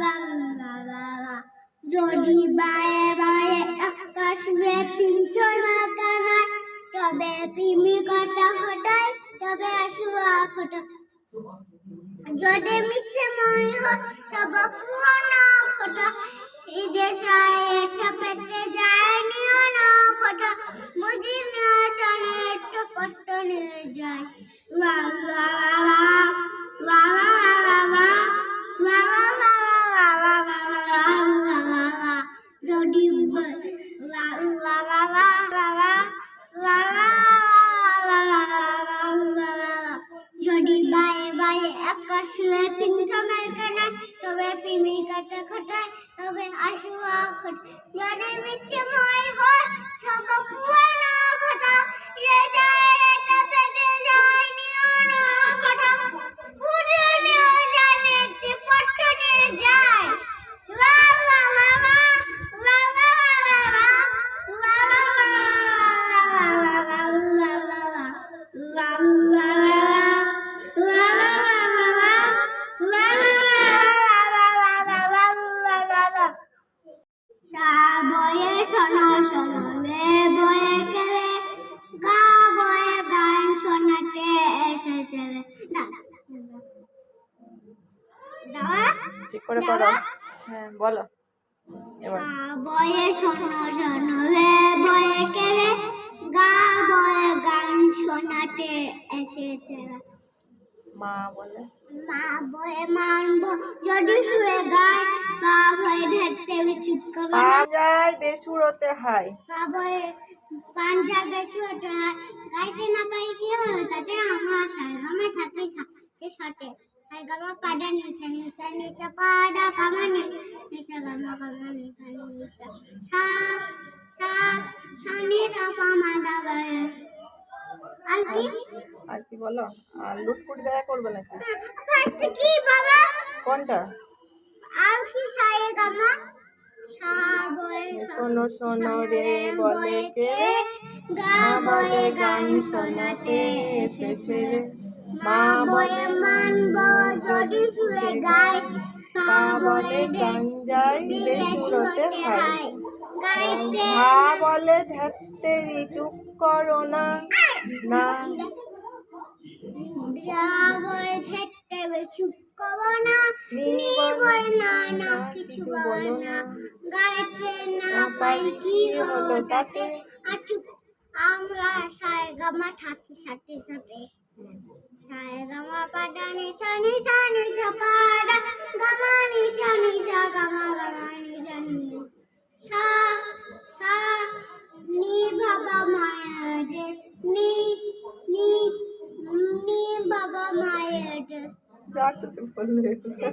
লা লা। যদি বারে বারে আকাশ ব্যাপী কানায় তবে তবে আসুয়া খটা। যদি মিথ্যে মনে হয়, সব পুরনো এই দেশায় একটা পেটে যায় নিও না খটা। না জানে একটু পট্ট যায়। লা লা লা। যদি বায়ে বায়ে আকাশ লয়ে পিঞ্চমের কানায় তবে পিমি কাটে খটায় তবে আশুয়া খট যদি মিথ্যে ময় হয় সব কুয়া না ঘটা রে বয়ে শোনো শোনো রে বয়ে কেলে গা বয়ে গান শোনাতে এসেছে ঠিক করে করো। হ্যাঁ বলো। বয়ে শোনো শোনো রে বয়ে কেলে গা বয়ে গান শোনাতে এসেছে। মা বলে। মা বয়ে মানবো যদি শুয়ে গায় পাঞ্জায় বেসুরতে হয় পাঞ্জায় বেসুরতে হয়। গাইতে না পাই কি হয় তাতে আমরা সারগামে থাকি সাথে সাথে সারগামা পাডা নিশা নিশা নিশা পাডা কামা নিশা নিশা গামা গামা নিশা নিশা সা সা বলো আর কোনটা? শোনো শোনো রে বলে কে? গা বয়ে গান শোনাতে এসেছে রে। মা বলে মানব যদি শুয়ে গায়। পা বলে গান যায় বেসুরতে হাই গাইতে মা বলে ধ্যাত্তেরি চুপ করো না। না। চুপ করো না। নি নি না কিছু বলো না। গাইতে না পাই কি হলো তাতে? আর চুপ। আমরা সায়গামা থাকি সাথে সাথে। সায়গামা পাডা নিশা Jaca, se for ler. Tá